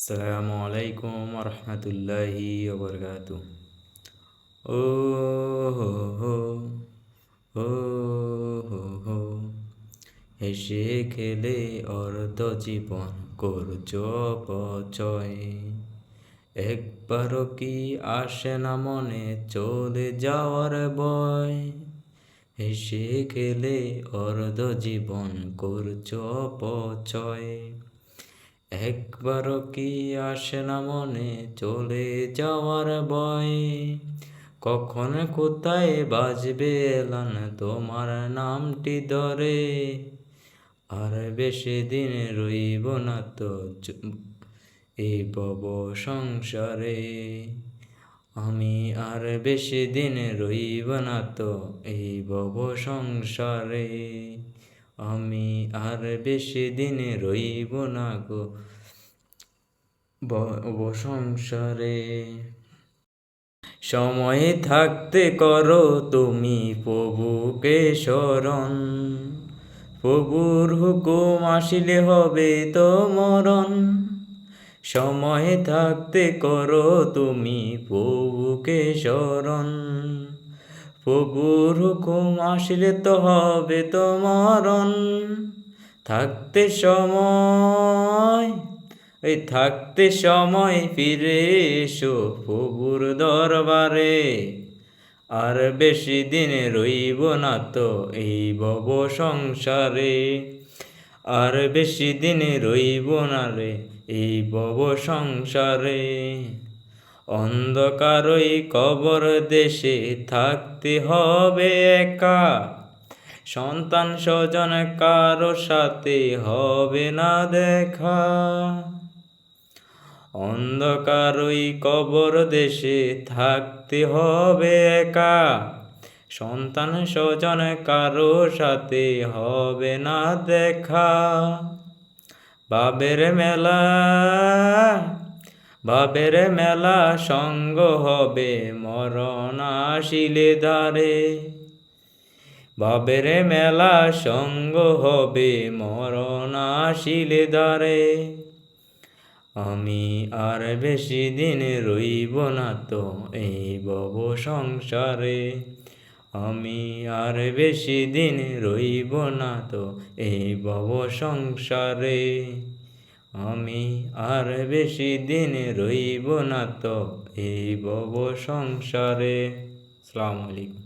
আসসালামু আলাইকুম রহমতুল্লাহি ওবরকাত। ও হো হো, ও হো হো, হেসে খেলে অর্ধ জীবন করছ পচয়। একবারও কি আসে না মনে চলে যাওয়ার বয় হেসে খেলে অর্ধ জীবন করছ পচয়। একবারও কি আসে না মনে চলে যাওয়ার বয় কখন কোথায় বাজবে এলান তোমার নামটি ধরে? আর বেশি দিন রইব না তো এই বব সংসারে। আমি আর বেশি দিন রইব না তো এই বব সংসারে। আমি আর বেশি দিন রইব না গো। সংসারে সময় থাকতে করো তুমি প্রভুকে স্মরণ। প্রভুর হুকুম আসিলে হবে তো মরণ। সময় থাকতে করো তুমি প্রভুকে স্মরণ। প্রভুর হুকুম আসিলে তো হবে তো থাকতে সময়, এই থাকতে সময় ফিরে এসো প্রভুর দরবারে। আর বেশি দিন রইব না তো এই বব সংসারে। আর বেশি দিন রইব না রে এই বব সংসারে। অন্ধকারই কবর দেশে থাকতে হবে একা। সন্তান স্বজন কারও সাথে হবে না দেখা। অন্ধকারই কবর দেশে থাকতে হবে একা। সন্তান স্বজন কারও সাথে হবে না দেখা। বাবের মেলা বাবের মেলা সঙ্গ হবে, মরণ আসিলে দ্বারে। বাবের মেলা সঙ্গ হবে, মরণ আসিলে দ্বারে। আমি আর বেশি দিন রইব না তো এই বব সংসারে। আমি আর বেশি দিন রইব না তো এই বব সংসারে। আমি আর বেশি দিন রইব না তো এই বব সংসারে। সালামু আলাইকুম।